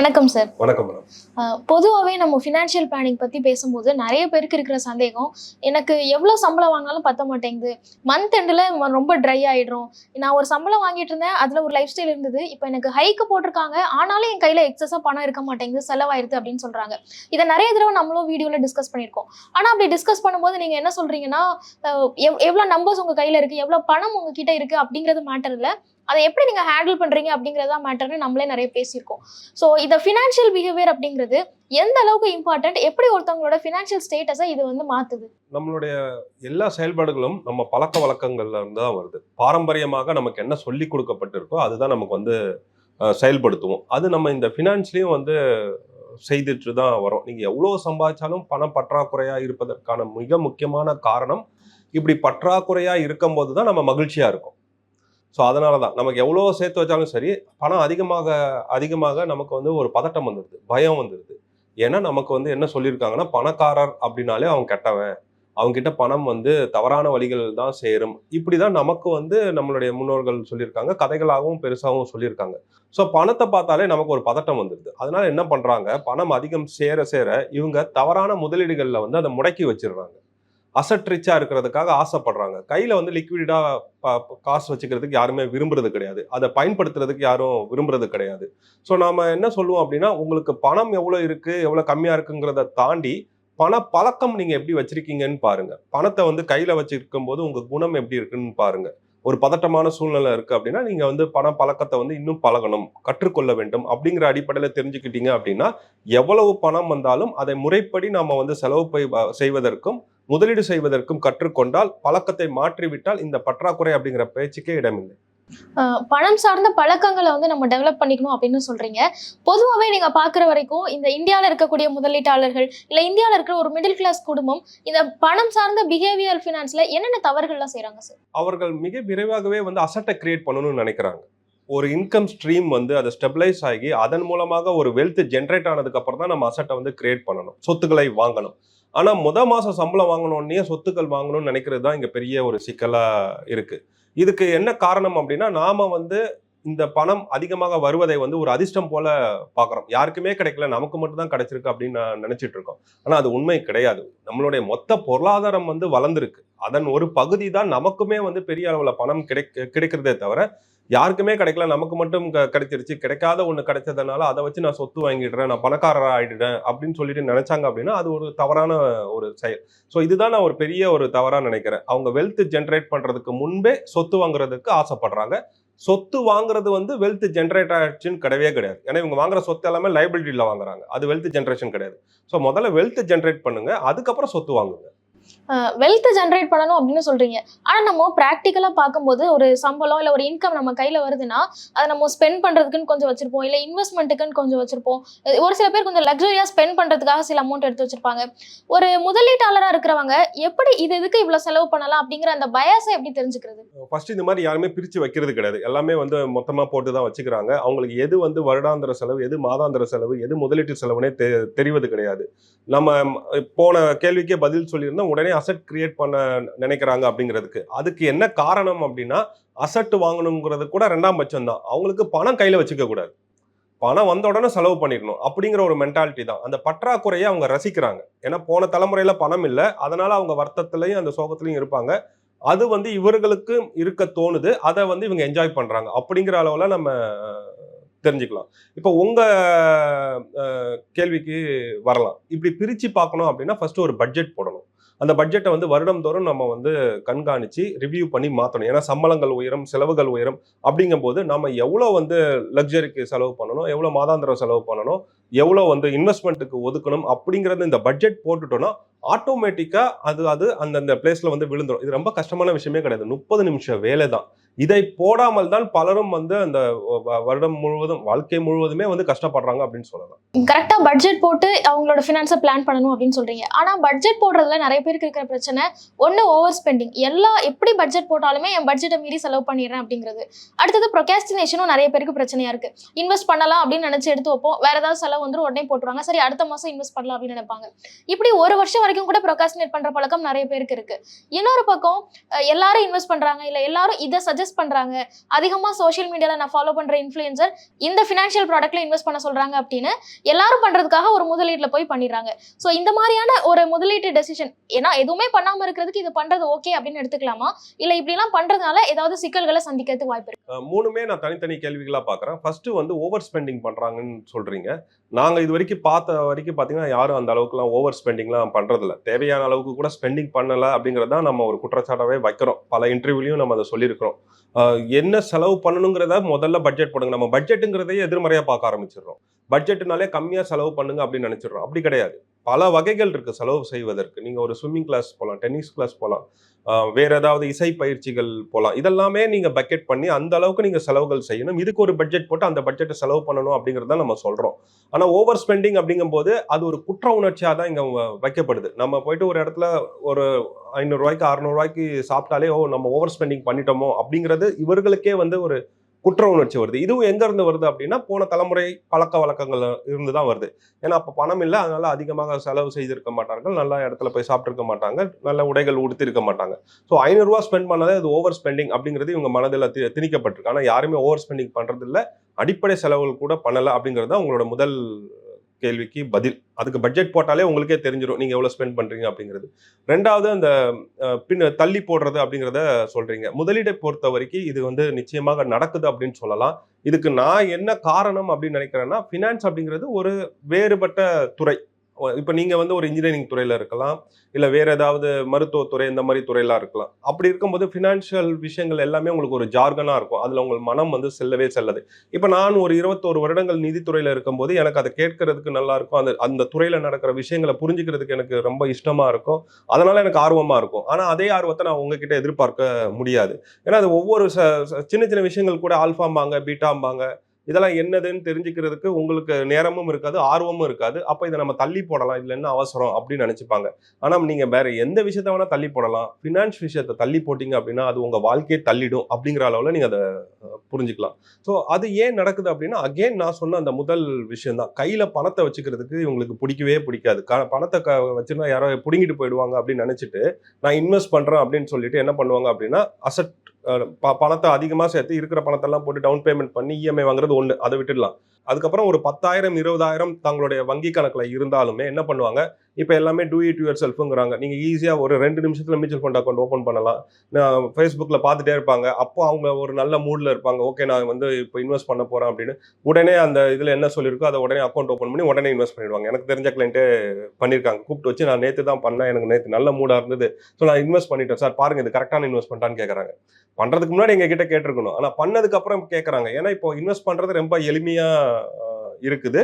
வணக்கம் சார் வணக்கம் மேடம் பொதுவாகவே நம்ம ஃபினான்ஷியல் பிளானிங் பற்றி பேசும்போது நிறைய பேருக்கு இருக்கிற சந்தேகம் எனக்கு எவ்வளோ சம்பளம் வாங்கினாலும் பத்த மாட்டேங்குது. மந்த் எண்டில் ரொம்ப ட்ரை ஆகிடும் நான் ஒரு சம்பளம் வாங்கிட்டு இருந்தேன் அதில் ஒரு லைஃப் ஸ்டைல் இருந்தது. இப்போ எனக்கு ஹைக்கு போட்டிருக்காங்க ஆனாலும் என் கையில் எக்ஸஸாக பணம் இருக்க மாட்டேங்குது செலவாயிருது அப்படின்னு சொல்கிறாங்க இதை நிறைய தடவை நம்மளும் வீடியோவில் டிஸ்கஸ் பண்ணியிருக்கோம். ஆனால் அப்படி டிஸ்கஸ் பண்ணும்போது நீங்கள் என்ன சொல்கிறீங்கன்னா எவ்வளோ நம்பர்ஸ் உங்கள் கையில் இருக்குது எவ்வளோ பணம் உங்ககிட்ட இருக்குது அப்படிங்கிறது மேட்டர் இல்லை. அதை எப்படி நீங்கள் ஹேண்டில் பண்ணுறீங்க அப்படிங்கிறதா மேட்டர்னு நம்மளே நிறைய பேசியிருக்கோம். ஸோ இந்த ஃபினான்ஷியல் பிஹேவியர் அப்படிங்கிறது எந்த அளவுக்கு இம்பார்ட்டன்ட் எப்படி ஒருத்தவங்களோட ஃபினான்ஷியல் ஸ்டேட்டஸை இது வந்து மாற்றுது நம்மளுடைய எல்லா செயல்பாடுகளும் நம்ம பழக்க வழக்கங்கள்ல இருந்து தான் வருது. பாரம்பரியமாக நமக்கு என்ன சொல்லி கொடுக்கப்பட்டிருக்கோ அதுதான் நமக்கு வந்து செயல்படுத்துவோம். அது நம்ம இந்த ஃபினான்ஸ்லேயும் வந்து செய்துட்டு தான் வரோம். நீங்கள் எவ்வளோ சம்பாதிச்சாலும் பணம் பற்றாக்குறையாக இருப்பதற்கான மிக முக்கியமான காரணம் இப்படி பற்றாக்குறையாக இருக்கும்போது தான் நம்ம மகிழ்ச்சியாக இருக்கும். ஸோ அதனால தான் நமக்கு எவ்வளோ சேர்த்து வச்சாலும் சரி பணம் அதிகமாக அதிகமாக நமக்கு வந்து ஒரு பதட்டம் வந்துடுது பயம் வந்துடுது ஏன்னா நமக்கு வந்து என்ன சொல்லியிருக்காங்கன்னா பணக்காரர் அப்படின்னாலே அவன் கெட்டவன். அவங்ககிட்ட பணம் வந்து தவறான வழிகள் தான் சேரும். இப்படி தான் நமக்கு வந்து நம்மளுடைய முன்னோர்கள் சொல்லியிருக்காங்க கதைகளாகவும் பெருசாகவும் சொல்லியிருக்காங்க. ஸோ பணத்தை பார்த்தாலே நமக்கு ஒரு பதட்டம் வந்துடுது அதனால என்ன பண்ணுறாங்க பணம் அதிகம் சேர சேர இவங்க தவறான முதலீடுகளில் வந்து அதை முடக்கி வச்சிடுறாங்க. அசட் ரிச்சாக இருக்கிறதுக்காக ஆசைப்படுறாங்க. கையில் வந்து லிக்விடாக காசு வச்சுக்கிறதுக்கு யாருமே விரும்புறது கிடையாது. அதை பயன்படுத்துறதுக்கு யாரும் விரும்புறது கிடையாது. ஸோ நாம் என்ன சொல்லுவோம் அப்படின்னா உங்களுக்கு பணம் எவ்வளோ இருக்குது எவ்வளோ கம்மியாக இருக்குங்கிறத தாண்டி பண பழக்கம் நீங்கள் எப்படி வச்சுருக்கீங்கன்னு பாருங்கள் பணத்தை வந்து கையில் வச்சுருக்கும் போது உங்கள் குணம் எப்படி இருக்குன்னு பாருங்கள் ஒரு பதட்டமான சூழ்நிலை இருக்குது அப்படின்னா நீங்கள் வந்து பண பழக்கத்தை வந்து இன்னும் பழகணும் கற்றுக்கொள்ள வேண்டும் அப்படிங்கிற அடிப்படையில் தெரிஞ்சுக்கிட்டீங்க அப்படின்னா எவ்வளவு பணம் வந்தாலும் அதை முறைப்படி நம்ம வந்து செலவு செய்வதற்கும் முதலீடு செய்வதற்கும் கற்றுக்கொண்டால் பழக்கத்தை மாற்றிவிட்டால் இந்த பற்றாக்குறை அப்படிங்கிற பேச்சுக்கே இடமில்லை. பணம் சார்ந்த பழக்கங்களை வந்து நம்ம டெவலப் பண்ணிக்கணும் அப்படின்னு சொல்றீங்க. பொதுவாகவே நீங்க பார்க்குற வரைக்கும் இந்த இந்தியாவில் இருக்கக்கூடிய முதலீட்டாளர்கள் இல்லை இந்தியாவில் இருக்கிற ஒரு மிடில் கிளாஸ் குடும்பம் இந்த பணம் சார்ந்த பிஹேவியர் ஃபினான்ஸ்ல என்னென்ன தவறுகள்லாம் செய்றாங்க சார்? அவர்கள் மிக விரைவாகவே வந்து அசட்டை கிரியேட் பண்ணணும்னு நினைக்கிறாங்க. ஒரு இன்கம் ஸ்ட்ரீம் வந்து அதை ஸ்டெபிளைஸ் ஆகி அதன் மூலமாக ஒரு வெல்த் ஜென்ரேட் ஆனதுக்கு அப்புறம் தான் நம்ம அசட்டை வந்து கிரியேட் பண்ணணும். சொத்துக்களை வாங்கணும். ஆனால் முத மாதம் சம்பளம் வாங்கணுன்னே சொத்துக்கள் வாங்கணும்னு நினைக்கிறது தான் இங்கே பெரிய ஒரு சிக்கலாக இருக்குது இதுக்கு என்ன காரணம் அப்படின்னா நாம் வந்து இந்த பணம் அதிகமாக வருவதை வந்து ஒரு அதிர்ஷ்டம் போல பார்க்குறோம் யாருக்குமே கிடைக்கல நமக்கு மட்டும் தான் கிடைச்சிருக்கு அப்படின்னு நான் நினச்சிட்டு இருக்கோம். ஆனால் அது உண்மை கிடையாது. நம்மளுடைய மொத்த பொருளாதாரம் வந்து வளர்ந்துருக்கு. அதன் ஒரு பகுதி தான் நமக்குமே வந்து பெரிய அளவில் பணம் கிடைக்க கிடைக்கிறதே தவிர யாருக்குமே கிடைக்கல நமக்கு மட்டும் க- கிடைச்சிருச்சு. கிடைக்காத ஒன்று கிடைச்சதுனால அதை வச்சு நான் சொத்து வாங்கிடுறேன் நான் பணக்காரர் ஆயிடுறேன் அப்படின்னு சொல்லிட்டு நினைச்சாங்க அப்படின்னா அது ஒரு தவறான ஒரு செயல். ஸோ இதுதான் நான் ஒரு பெரிய ஒரு தவறாக நினைக்கிறேன். அவங்க வெல்த் ஜென்ரேட் பண்ணுறதுக்கு முன்பே சொத்து வாங்குறதுக்கு ஆசைப்படுறாங்க. சொத்து வாங்குறது வந்து வெல்த் ஜென்ரேட் ஆயிடுச்சுன்னு கிடையவே கிடையாது. ஏன்னா இவங்க வாங்குற சொத்து எல்லாமே லைபிலிட்டியில் வாங்குறாங்க. அது வெல்த் ஜென்ரேஷன் கிடையாது. ஸோ முதல்ல வெல்த் ஜென்ரேட் பண்ணுங்க அதுக்கப்புறம் சொத்து வாங்குங்க. வெல்த் ஜென்ரேட் பண்ணணும் அப்படின்னு சொல்றீங்க. ஆனா நம்ம ப்ராக்டிக்கலா பார்க்கும்போது ஒரு சம்பளம் இல்ல ஒரு இன்கம் நம்ம கையில வருதுன்னா அதை நம்ம ஸ்பெண்ட் பண்றதுக்குன்னு கொஞ்சம் வச்சிருப்போம். இல்ல இன்வெஸ்ட்மெண்ட்டுக்குன்னு கொஞ்சம் வச்சிருப்போம். ஒரு சில பேர் கொஞ்சம் லக்ஸரியா ஸ்பெண்ட் பண்றதுக்காக சில அமௌண்ட் எடுத்து வச்சிருப்பாங்க. ஒரு முதலீட்டாளராக இருக்கிறவங்க எப்படி இது இதுக்கு இவ்வளவு செலவு பண்ணலாம் அப்படிங்கிற அந்த பயாஸை எப்படி தெரிஞ்சுக்கிறது? ஃபர்ஸ்ட் இந்த மாதிரி யாருமே பிரிச்சு வைக்கிறது கிடையாது. எல்லாமே வந்து மொத்தமா போட்டு தான் வச்சுக்கிறாங்க. அவங்களுக்கு எது வந்து வருடாந்திர செலவு எது மாதாந்திர செலவு எது முதலீட்டு செலவுனே தெ- தெரிவது கிடையாது. நம்ம போன கேள்விக்கே பதில் சொல்லியிருந்தோம் உடனே அசட் கிரியேட் பண்ண நினைக்கிறாங்க அப்படிங்கிறதுக்கு. அதுக்கு என்ன காரணம் அப்படின்னா அசட் வாங்கணுங்கிறது கூட ரெண்டாம் பட்சம் தான். அவங்களுக்கு பணம் கையில் வச்சுக்க கூடாது. பணம் வந்த உடனே செலவு பண்ணிடணும் அப்படிங்கிற ஒரு மென்டாலிட்டி தான். அந்த பற்றாக்குறையை அவங்க ரசிக்கிறாங்க. ஏன்னா போன தலைமுறையில் பணம் இல்லை. அதனால அவங்க வருத்தத்துலையும் அந்த சோகத்துலையும் இருப்பாங்க. அது வந்து இவர்களுக்கு இருக்க தோணுது. அதை வந்து இவங்க என்ஜாய் பண்ணுறாங்க அப்படிங்கிற அளவில் நம்ம தெரிஞ்சுக்கலாம். இப்போ உங்கள் கேள்விக்கு வரலாம். இப்படி பிரிச்சு பார்க்கணும் அப்படின்னா ஃபஸ்ட்டு ஒரு பட்ஜெட் போடணும். அந்த பட்ஜெட்டை வந்து வருடந்தோறும் நம்ம வந்து கண்காணித்து ரிவ்யூ பண்ணி மாற்றணும் ஏன்னா சம்பளங்கள் உயரும் செலவுகள் உயரும் அப்படிங்கும்போது நம்ம எவ்வளோ வந்து லக்ஸரிக்கு செலவு பண்ணணும் எவ்வளோ மாதாந்திரம் செலவு பண்ணணும் எவ்வளோ வந்து இன்வெஸ்ட்மெண்ட்டுக்கு ஒதுக்கணும் அப்படிங்கிறது இந்த பட்ஜெட் போட்டுட்டோம்னா ஆட்டோமேட்டிக்காக அது அது அந்தந்த பிளேஸில் வந்து விழுந்துடும் இது ரொம்ப கஷ்டமான விஷயமே கிடையாது. முப்பது நிமிஷம் வேலை தான் இதை போடாமல் தான் பலரும் வந்து அந்த வருடம் முழுவதும் வாழ்க்கை முழுவதுமே வந்து கஷ்டப்படுறாங்க அப்படின்னு சொல்லலாம். கரெக்டா பட்ஜெட் போட்டு அவங்களோட ஃபினான்ஸை பிளான் பண்ணணும் அப்படின்னு சொல்றீங்க. ஆனா பட்ஜெட் போடுறதுல நிறைய பேருக்கு இருக்கிற பிரச்சனை ஒன்று ஓவர் ஸ்பெண்டிங் எல்லா எப்படி பட்ஜெட் போட்டாலுமே என் பட்ஜெட்டை மீறி செலவு பண்ணிடுறேன் அப்படிங்கிறது. அடுத்தது ப்ரொகாஸ்டினேஷனும் நிறைய பேருக்கு பிரச்சனையா இருக்கு. இன்வெஸ்ட் பண்ணலாம் அப்படின்னு நினைச்சு எடுத்து வைப்போம். வேற ஏதாவது செலவு வந்து உடனே போட்டுருவாங்க. சரி அடுத்த மாசம் இன்வெஸ்ட் பண்ணலாம் அப்படின்னு நினைப்பாங்க. இப்படி ஒரு வருஷம் வரைக்கும் கூட ப்ரொகாஸ்டினேட் பண்ற பழக்கம் நிறைய பேருக்கு இருக்கு. இன்னொரு பக்கம் எல்லாரும் இன்வெஸ்ட் பண்றாங்க இல்ல எல்லாரும் இதை சஜஸ்ட் சஜஸ்ட் பண்றாங்க. அதிகமா சோஷியல் மீடியால நான் ஃபாலோ பண்ற இன்ஃபுளுசர் இந்த ஃபினான்ஷியல் ப்ராடக்ட்ல இன்வெஸ்ட் பண்ண சொல்றாங்க அப்படின்னு எல்லாரும் பண்றதுக்காக ஒரு முதலீட்டுல போய் பண்ணிடுறாங்க. ஸோ இந்த மாதிரியான ஒரு முதலீட்டு டெசிஷன் ஏன்னா எதுவுமே பண்ணாம இருக்கிறதுக்கு இது பண்றது ஓகே அப்படின்னு எடுத்துக்கலாமா? இல்ல இப்படி எல்லாம் பண்றதுனால ஏதாவது சிக்கல்களை சந்திக்கிறதுக்கு வாய்ப்பு இருக்கு. மூணுமே நான் தனித்தனி கேள்விகளா பார்க்குறேன் ஃபர்ஸ்ட் வந்து ஓவர் ஸ்பெண்டிங் பண்றாங்கன்னு சொல்றீங்க. நாங்கள் இது வரைக்கும் பார்த்த வரைக்கும் பார்த்தீங்கன்னா யாரும் அந்த அளவுக்குலாம் ஓவர் ஸ்பெண்டிங்லாம் பண்ணுறதில்ல தேவையான அளவுக்கு கூட ஸ்பெண்டிங் பண்ணலை அப்படிங்கிறது தான் நம்ம ஒரு குற்றச்சாட்டாகவே வைக்கிறோம். பல இன்டர்வியூலையும் நம்ம அதை சொல்லியிருக்கிறோம். என்ன செலவு பண்ணணுங்கிறத முதல்ல பட்ஜெட் போடுங்க. நம்ம பட்ஜெட்டுங்கிறதையே எதிர்மறையாக பார்க்க ஆரம்பிச்சிடுறோம். பட்ஜெட்டுனாலே கம்மியாக செலவு பண்ணுங்க அப்படின்னு நினச்சிடுறோம். அப்படி கிடையாது. பல வகைகள் இருக்குது செலவு செய்வதற்கு. நீங்கள் ஒரு ஸ்விம்மிங் கிளாஸ் போகலாம் டென்னிஸ் கிளாஸ் போகலாம் வேற ஏதாவது இசை பயிற்சிகள் போகலாம் இதெல்லாமே நீங்க பக்கெட் பண்ணி அந்த அளவுக்கு நீங்க செலவுகள் செய்யணும். இதுக்கு ஒரு பட்ஜெட் போட்டு அந்த பட்ஜெட்டை செலவு பண்ணணும் அப்படிங்கறத நம்ம சொல்றோம். ஆனா ஓவர் ஸ்பெண்டிங் அப்படிங்கும்போது அது ஒரு குற்ற உணர்ச்சியா தான் இங்க வைக்கப்படுது. நம்ம போயிட்டு ஒரு இடத்துல ஒரு ஐநூறுரூவாய்க்கு ரூபாய்க்கு சாப்பிட்டாலே ஓ நம்ம ஓவர் ஸ்பெண்டிங் பண்ணிட்டோமோ அப்படிங்கிறது இவர்களுக்கே வந்து ஒரு குற்ற உணர்ச்சி வருது. இதுவும் எங்க இருந்து வருது அப்படின்னா போன தலைமுறை பழக்க வழக்கங்கள் இருந்து தான் வருது. ஏன்னா அப்போ பணம் இல்லை அதனால அதிகமாக செலவு செய்திருக்க மாட்டார்கள். நல்ல இடத்துல போய் சாப்பிட்ருக்க மாட்டாங்க. நல்ல உடைகள் உடுத்திருக்க மாட்டாங்க. ஸோ ஐநூறுரூவா ஸ்பெண்ட் பண்ணதே அது ஓவர் ஸ்பெண்டிங் அப்படிங்கிறது இவங்க மனதில் தி திணிக்கப்பட்டிருக்கு. ஆனால் யாருமே ஓவர் ஸ்பெண்டிங் பண்ணுறதில்ல அடிப்படை செலவுகள் கூட பண்ணலை அப்படிங்கிறது தான் உங்களோட முதல் கேள்விக்கு பதில். அதுக்கு பட்ஜெட் போட்டாலே உங்களுக்கே தெரிஞ்சிடும் நீங்கள் எவ்வளோ ஸ்பெண்ட் பண்ணுறீங்க அப்படிங்கிறது. ரெண்டாவது அந்த பின் தள்ளி போடுறது அப்படிங்கிறத சொல்கிறீங்க முதலீடை பொறுத்த வரைக்கும் இது வந்து நிச்சயமாக நடக்குது அப்படின்னு சொல்லலாம். இதுக்கு நான் என்ன காரணம் அப்படின்னு நினைக்கிறேன்னா ஃபினான்ஸ் அப்படிங்கிறது ஒரு வேறுபட்ட துறை. இப்போ நீங்கள் வந்து ஒரு இன்ஜினியரிங் துறையில் இருக்கலாம் இல்லை வேறு ஏதாவது மருத்துவத்துறை இந்த மாதிரி துறையெல்லாம் இருக்கலாம். அப்படி இருக்கும்போது ஃபினான்ஷியல் விஷயங்கள் எல்லாமே உங்களுக்கு ஒரு ஜார்கனாக இருக்கும். அதில் உங்கள் மனம் வந்து செல்லவே செல்லது. இப்போ நான் ஒரு இருபத்தோரு வருடங்கள் நிதித்துறையில் இருக்கும்போது எனக்கு அதை கேட்கறதுக்கு நல்லா இருக்கும். அந்த அந்த துறையில் நடக்கிற விஷயங்களை புரிஞ்சுக்கிறதுக்கு எனக்கு ரொம்ப இஷ்டமாக இருக்கும். அதனால் எனக்கு ஆர்வமாக இருக்கும். ஆனால் அதே ஆர்வத்தை நான் உங்ககிட்ட எதிர்பார்க்க முடியாது. ஏன்னா அது ஒவ்வொரு ச ச- சின்ன சின்ன விஷயங்கள் கூட ஆல்ஃபாம்பாங்க பீட்டாம்பாங்க. இதெல்லாம் என்னதுன்னு தெரிஞ்சுக்கிறதுக்கு உங்களுக்கு நேரமும் இருக்காது ஆர்வமும் இருக்காது. அப்போ இதை நம்ம தள்ளி போடலாம். இதில் என்ன அவசரம் அப்படின்னு நினச்சிப்பாங்க. ஆனால் நீங்கள் வேறு எந்த விஷயத்த வேணால் தள்ளி போடலாம். ஃபினான்ஸ் விஷயத்தை தள்ளி போட்டிங்க அப்படின்னா அது உங்கள் வாழ்க்கையை தள்ளிடும் அப்படிங்கிற அளவில் நீங்கள் அதை புரிஞ்சுக்கலாம். ஸோ அது ஏன் நடக்குது அப்படின்னா அகெயின் நான் சொன்ன அந்த முதல் விஷயம் தான் கையில் பணத்தை வச்சுக்கிறதுக்கு இவங்களுக்கு பிடிக்கவே பிடிக்காது. க பணத்தை க வச்சுருந்தா யாரோ பிடுங்கிட்டு போயிடுவாங்க அப்படின்னு நினச்சிட்டு நான் இன்வெஸ்ட் பண்ணுறேன் அப்படின்னு சொல்லிட்டு என்ன பண்ணுவாங்க அப்படின்னா அசட் பணத்தை அதிகமாக சேர்த்து இருக்கிற பணத்தெல்லாம் போட்டு டவுன் பேமெண்ட் பண்ணி இஎம்ஐ வாங்குறது ஒன்று அதை விட்டுடலாம். அதுக்கப்புறம் ஒரு பத்தாயிரம் இருபதாயிரம் தங்களுடைய வங்கி கணக்கில் இருந்தாலுமே என்ன பண்ணுவாங்க? இப்போ எல்லாமே டூ இட் யுவர் செல்ஃபுங்கிறாங்க நீங்கள் ஈஸியாக ஒரு ரெண்டு நிமிஷத்தில் மியூச்சுவல் ஃபண்ட் அக்கௌண்ட் ஓப்பன் பண்ணலாம். நான் ஃபேஸ்புக்கில் பார்த்துட்டே இருப்பாங்க. அப்போ அவங்க ஒரு நல்ல மூடில் இருப்பாங்க. ஓகே நான் வந்து இப்போ இன்வெஸ்ட் பண்ண போகிறேன் அப்படின்னு. உடனே அந்த இதில் என்ன சொல்லியிருக்கோ அதை உடனே அக்கௌண்ட் ஓப்பன் பண்ணி உடனே இன்வெஸ்ட் பண்ணிடுவாங்க. எனக்கு தெரிஞ்ச கிளைண்ட்டே பண்ணியிருக்காங்க. கூப்பிட்டு வச்சு நான் நேற்று தான் பண்ணேன். எனக்கு நேற்று நல்ல மூடாக இருந்தது. ஸோ நான் இன்வெஸ்ட் பண்ணிட்டேன். சார் பாருங்க இது கரெக்டான இன்வெஸ்ட்மெண்ட்டான்னு கேட்குறாங்க பண்ணுறதுக்கு முன்னாடி எங்ககிட்ட கேட்டிருக்கணும். ஆனால் பண்ணதுக்கப்புறம் கேட்குறாங்க ஏன்னா இப்போ இன்வெஸ்ட் பண்ணுறது ரொம்ப எளிமையாக இருக்குது.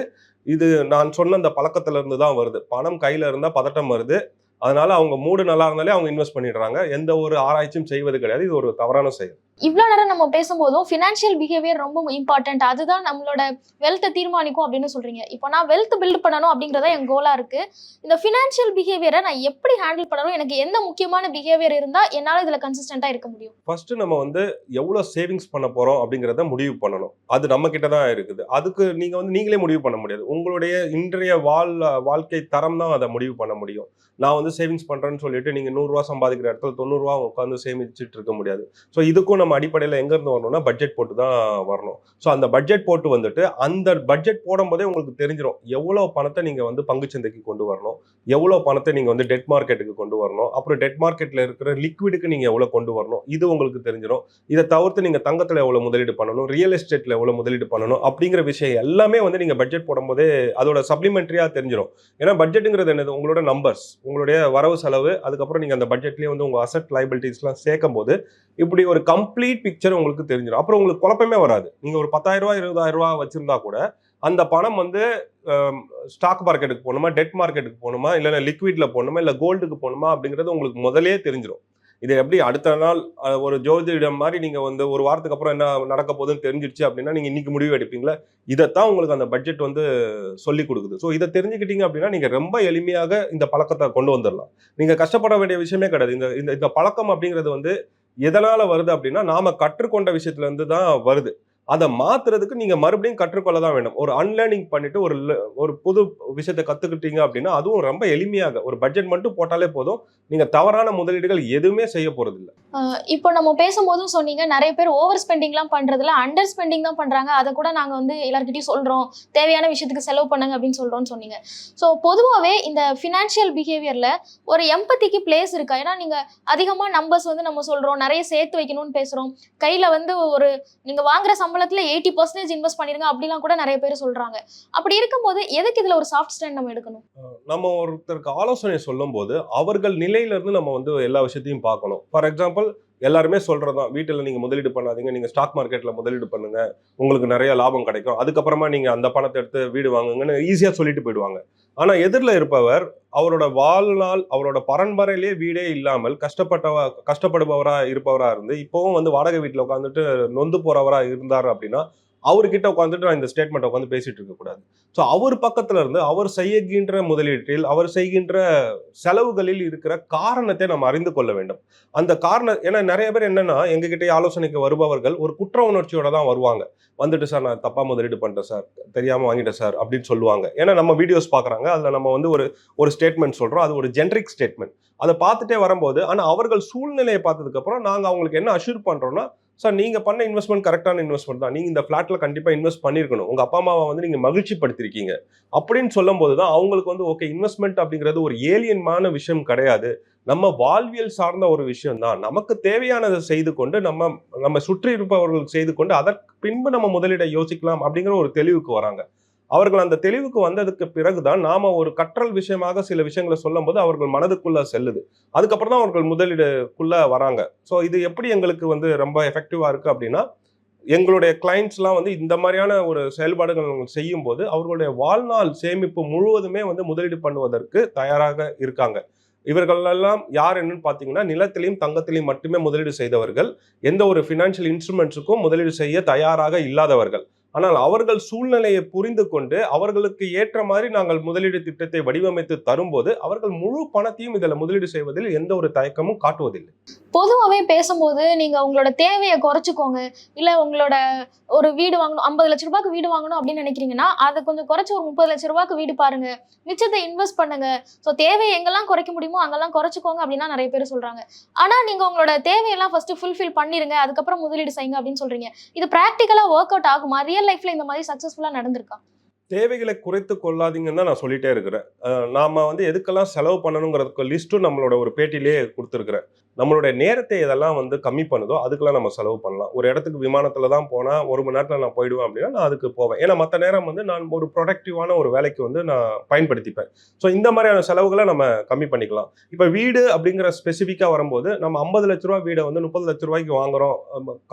இது நான் சொன்ன அந்த பழக்கத்திலிருந்து தான் வருது. பணம் கையில இருந்தா பதட்டம் வருது. அதனால அவங்க மூடு நல்லா இருந்தாலே அவங்க இன்வெஸ்ட் பண்ணிடுறாங்க. எந்த ஒரு ஆராய்ச்சியும் செய்வது கிடையாது. இது ஒரு தவறான செயல். இவ்வளோ நேரம் நம்ம பேசும்போதும் ஃபினான்ஷியல் பிஹேவியர் ரொம்ப இம்பார்ட்டன்ட் அதுதான் நம்மளோட வெல்த்தை தீர்மானிக்கும் அப்படின்னு சொல்கிறீங்க இப்போ நான் வெல்த் பில்ட் பண்ணணும் அப்படிங்கிறத என் கோலாக இருக்குது இந்த ஃபினான்ஷியல் பிஹேவியரை நான் எப்படி ஹேண்டில் பண்ணணும்? எனக்கு எந்த முக்கியமான பிஹேவியர் இருந்தால் என்னால் இதில் கன்சிஸ்டண்ட்டாக இருக்க முடியும்? ஃபர்ஸ்ட் நம்ம வந்து எவ்வளோ சேவிங்ஸ் பண்ண போகிறோம் அப்படிங்கிறத முடிவு பண்ணணும். அது நம்ம கிட்ட தான் இருக்குது. அதுக்கு நீங்கள் வந்து நீங்களே முடிவு பண்ண முடியாது. உங்களுடைய இன்றைய வாழ் வாழ்க்கை தரம் தான் அதை முடிவு பண்ண முடியும். நான் வந்து சேவிங்ஸ் பண்ணுறேன்னு சொல்லிட்டு நீங்கள் நூறுரூவா சம்பாதிக்கிற இடத்துல தொண்ணூறுரூவா உட்காந்து சேமிச்சுட்டு இருக்க முடியாது. ஸோ இதுக்கும் நம்ம அடிப்படையில் எங்கேருந்து வரணும்னா பட்ஜெட் போட்டு தான் வரணும். ஸோ அந்த பட்ஜெட் போட்டு வந்துட்டு அந்த பட்ஜெட் போடும்போதே உங்களுக்கு தெரிஞ்சிடும் எவ்வளோ பணத்தை நீங்கள் வந்து பங்குச்சந்தைக்கு கொண்டு வரணும் எவ்வளோ பணத்தை நீங்கள் வந்து டெட் மார்க்கெட்டுக்கு கொண்டு வரணும் அப்புறம் டெட் மார்க்கெட்டில் இருக்கிற லிக்விடுக்கு நீங்கள் எவ்வளோ கொண்டு வரணும் இது உங்களுக்கு தெரிஞ்சிடும் இதை தவிர்த்து நீங்கள் தங்கத்தில் எவ்வளோ முதலீடு பண்ணணும் ரியல் எஸ்டேட்டில் எவ்வளோ முதலீடு பண்ணணும் அப்படிங்கிற விஷயம் எல்லாமே வந்து நீங்கள் பட்ஜெட் போடும்போதே அதோட சப்ளிமெண்ட்ரியாக தெரிஞ்சிடும் ஏன்னா பட்ஜெட்டுங்கிறது என்னது? உங்களோட நம்பர்ஸ் உங்களுடைய வரவு செலவு அதுக்கப்புறம் நீங்கள் அந்த பட்ஜெட்லேயே வந்து உங்கள் அசட் லைபிலிட்டிஸ்லாம் சேர்க்கும் போது இப்படி ஒரு கம்ப்ளீட் பிக்சர் உங்களுக்கு தெரிஞ்சிடும். அப்புறம் உங்களுக்கு குழப்பமே வராது. நீங்கள் ஒரு பத்தாயிரம் ரூபாய் வச்சுருந்தா கூட அந்த பணம் வந்து ஸ்டாக் மார்க்கெட்டுக்கு போகணுமா டெட் மார்க்கெட்டுக்கு போகணுமா இல்லைன்னா லிக்விடில் போகணுமா இல்லை கோல்டுக்கு போகணுமா அப்படிங்கிறது உங்களுக்கு முதலே தெரிஞ்சிடும். இது எப்படி அடுத்த நாள் ஒரு ஜோதிடம் மாதிரி நீங்கள் வந்து ஒரு வாரத்துக்கு அப்புறம் என்ன நடக்க போகுதுன்னு தெரிஞ்சிருச்சு அப்படின்னா நீங்கள் இன்னைக்கு முடிவு எடுப்பீங்களா? இதைத்தான் உங்களுக்கு அந்த பட்ஜெட் வந்து சொல்லி கொடுக்குது. ஸோ இதை தெரிஞ்சுக்கிட்டீங்க அப்படின்னா நீங்கள் ரொம்ப எளிமையாக இந்த பழக்கத்தை கொண்டு வந்துடலாம். நீங்கள் கஷ்டப்பட வேண்டிய விஷயமே கிடையாது. இந்த இந்த இந்த பழக்கம் அப்படிங்கிறது வந்து எதனால் வருது அப்படின்னா நாம் கற்றுக்கொண்ட விஷயத்துலேருந்து தான் வருது. அதை மாத்துறதுக்கு நீங்க மறுபடியும் கற்றுக்கொள்ள தான் வேணும் ஒரு அன்லேர்னிங் பண்ணிட்டு ஒரு ஒரு புது விஷயத்தை கத்துக்கிட்டீங்க அப்படின்னா அதுவும் ரொம்ப எளிமையாக ஒரு பட்ஜெட் மட்டும் போட்டாலே போதும். நீங்க தவறான முதலீடுகள் எதுவுமே செய்ய போறது இப்போ நம்ம பேசும்போதும் சொன்னீங்க நிறைய பேர் ஓவர் ஸ்பெண்டிங்லாம் பண்றதுல அண்டர் ஸ்பெண்டிங் தான் பண்றாங்க. அதை கூட நாங்க வந்து எல்லார்கிட்டயும் சொல்றோம். தேவையான விஷயத்துக்கு செலவு பண்ணுங்க அப்படின்னு சொல்றோம்னு சொன்னீங்க. ஸோ பொதுவாகவே இந்த ஃபினான்ஷியல் பிஹேவியர்ல ஒரு எம்பத்திக்கு பிளேஸ் இருக்கா? ஏன்னா நீங்க அதிகமா நம்பர்ஸ் வந்து நம்ம சொல்றோம் நிறைய சேர்த்து வைக்கணும்னு பேசுறோம். கையில வந்து ஒரு நீங்க வாங்குற சம்பளத்துல எயிட்டி பர்சன்டேஜ் இன்வெஸ்ட் பண்ணிருங்க அப்படிலாம் கூட நிறைய பேர் சொல்றாங்க. அப்படி இருக்கும்போது எதுக்கு இதுல ஒரு சாஃப்ட் ஸ்டாண்ட் நம்ம எடுக்கணும்? நம்ம ஒருத்தருக்கு ஆலோசனை சொல்லும்போது அவர்கள் நிலையில இருந்து நம்ம வந்து எல்லா விஷயத்தையும் பார்க்கணும். ஃபார் எக்ஸாம்பிள் எல்லாருமே சொல்றதுதான். வீட்டில் நீங்க முதலீடு பண்ணாதீங்க. நீங்க ஸ்டாக் மார்க்கெட்ல முதலீடு பண்ணுங்க. உங்களுக்கு நிறைய லாபம் கிடைக்கும். அதுக்கப்புறமா நீங்க அந்த பணத்தை எடுத்து வீடு வாங்குங்கன்னு ஈஸியா சொல்லிட்டு போயிடுவாங்க. ஆனா எதிரில் இருப்பவர் அவரோட வாழ்நாள் அவரோட பரம்பரையிலே வீடே இல்லாமல் கஷ்டப்பட்டவ கஷ்டப்படுபவரா இருப்பவரா இருந்து இப்போவும் வந்து வாடகை வீட்டில் உட்காந்துட்டு நொந்து போறவரா இருந்தார் அப்படின்னா அவர்கிட்ட உட்காந்துட்டு நான் இந்த ஸ்டேட்மெண்ட் உட்காந்து பேசிட்டு இருக்க கூடாது. ஸோ அவர் பக்கத்துல இருந்து அவர் செய்கின்ற முதலீட்டில் அவர் செய்கின்ற செலவுகளில் இருக்கிற காரணத்தை நம்ம அறிந்து கொள்ள வேண்டும். அந்த காரணம் ஏன்னா நிறைய பேர் என்னன்னா எங்ககிட்ட ஆலோசனைக்கு வருபவர்கள் ஒரு குற்ற உணர்ச்சியோட தான் வருவாங்க. வந்துட்டு சார் நான் தப்பா முதலீடு பண்ணிட்டேன் சார். தெரியாம வாங்கிட்டேன் சார் அப்படின்னு சொல்லுவாங்க. ஏன்னா நம்ம வீடியோஸ் பார்க்குறாங்க. அதில் நம்ம வந்து ஒரு ஒரு ஸ்டேட்மெண்ட் சொல்றோம். அது ஒரு ஜென்ரிக் ஸ்டேட்மெண்ட் அதை பார்த்துட்டே வரும்போது ஆனால் அவர்கள் சூழ்நிலையை பார்த்ததுக்கப்புறம் நாங்கள் அவங்களுக்கு என்ன அஷ்யூர் பண்ணுறோன்னா சார் நீங்கள் பண்ண இன்வெஸ்ட்மெண்ட் கரெக்டான இன்வெஸ்ட்மெண்ட் தான். நீங்கள் இந்த ஃப்ளாட்டில் கண்டிப்பாக இன்வெஸ்ட் பண்ணியிருக்கணும் உங்கள் அப்பா அம்மாவை வந்து நீங்கள் மகிழ்ச்சி படுத்திருக்கீங்க அப்படின்னு சொல்லும்போது தான் அவங்களுக்கு வந்து ஓகே இன்வெஸ்ட்மெண்ட் அப்படிங்கிறது ஒரு ஏலியன்மான விஷயம் கிடையாது. நம்ம வாழ்வியல் சார்ந்த ஒரு விஷயம் தான். நமக்கு தேவையானதை செய்து கொண்டு நம்ம நம்ம சுற்றி இருப்பவர்களுக்கு செய்து கொண்டு அதற்கு பின்பு நம்ம முதலீடை யோசிக்கலாம் அப்படிங்கிற ஒரு தெளிவுக்கு வராங்க. அவர்கள் அந்த தெளிவுக்கு வந்ததுக்கு பிறகுதான் நாம ஒரு கற்றல் விஷயமாக சில விஷயங்களை சொல்லும்போது அவர்கள் மனதுக்குள்ள செல்லுது. அதுக்கப்புறம் தான் அவர்கள் முதலீடுக்குள்ள வராங்க. ஸோ இது எப்படி எங்களுக்கு வந்து ரொம்ப எஃபெக்டிவா இருக்கு அப்படின்னா எங்களுடைய கிளைண்ட்ஸ்லாம் வந்து இந்த மாதிரியான ஒரு செயல்பாடுகள் செய்யும் செய்யும்போது அவர்களுடைய வாழ்நாள் சேமிப்பு முழுவதுமே வந்து முதலீடு பண்ணுவதற்கு தயாராக இருக்காங்க. இவர்களெல்லாம் யார் என்னன்னு பார்த்தீங்கன்னா நிலத்திலையும் தங்கத்திலையும் மட்டுமே முதலீடு செய்தவர்கள். எந்த ஒரு ஃபினான்ஷியல் இன்ஸ்ட்ருமெண்ட்ஸுக்கும் முதலீடு செய்ய தயாராக இல்லாதவர்கள். ஆனால் அவர்கள் சூழ்நிலையை புரிந்து கொண்டு அவர்களுக்கு ஏற்ற மாதிரி நாங்கள் முதலீடு திட்டத்தை வடிவமைத்து தரும்போது அவர்கள் முழு பணத்தையும் இதில் முதலீடு செய்வதில் எந்த ஒரு தயக்கமும் காட்டுவதில்லை. பொதுவாகவே பேசும்போது நீங்கள் உங்களோட தேவையை குறைச்சிக்கோங்க. இல்லை உங்களோட ஒரு வீடு வாங்கணும் ஐம்பது லட்ச ரூபாய்க்கு வீடு வாங்கணும் அப்படின்னு நினைக்கிறீங்கன்னா அதை கொஞ்சம் குறைச்சி ஒரு முப்பது லட்ச ரூபாய்க்கு வீடு பாருங்க. மிச்சத்தை இன்வெஸ்ட் பண்ணுங்க. ஸோ தேவையை எங்கெல்லாம் குறைக்க முடியுமோ அங்கெல்லாம் குறைச்சிக்கோங்க அப்படின்னா நிறைய பேர் சொல்றாங்க. ஆனால் நீங்க உங்களோட தேவையெல்லாம் ஃபர்ஸ்ட் ஃபுல்ஃபில் பண்ணிருங்க அதுக்கப்புறம் முதலீடு செய்யுங்க அப்படின்னு சொல்றீங்க. இது ப்ராக்டிக்கலாக ஒர்க் அவுட் ஆகுமா? ரியல் லைஃப்ல இந்த மாதிரி சக்சஸ்ஃபுல்லா நடந்திருக்கா? தேவைகளை குறைத்து கொள்ளாதீங்கன்னு தான் நான் சொல்லிட்டே இருக்கிறேன். நாம வந்து எதுக்கெல்லாம் செலவு பண்ணணுங்கிறதுக்கு லிஸ்ட்டும் நம்மளோட ஒரு பேட்டிலேயே கொடுத்துருக்குறேன். நம்மளுடைய நேரத்தை இதெல்லாம் வந்து கம்மி பண்ணுதோ அதுக்கெல்லாம் நம்ம செலவு பண்ணலாம். ஒரு இடத்துக்கு விமானத்தில் தான் போனால் ஒரு மணி நேரத்தில் நான் போயிடுவேன் அப்படின்னா நான் அதுக்கு போவேன். ஏன்னா மற்ற நேரம் வந்து நான் ஒரு ப்ரொடக்டிவான ஒரு வேலைக்கு வந்து நான் பயன்படுத்திப்பேன். ஸோ இந்த மாதிரியான செலவுகளை நம்ம கம்மி பண்ணிக்கலாம். இப்போ வீடு அப்படிங்கிற ஸ்பெசிஃபிக்காக வரும்போது நம்ம ஐம்பது லட்ச ரூபா வீடை வந்து முப்பது லட்ச ரூபாய்க்கு வாங்குறோம்.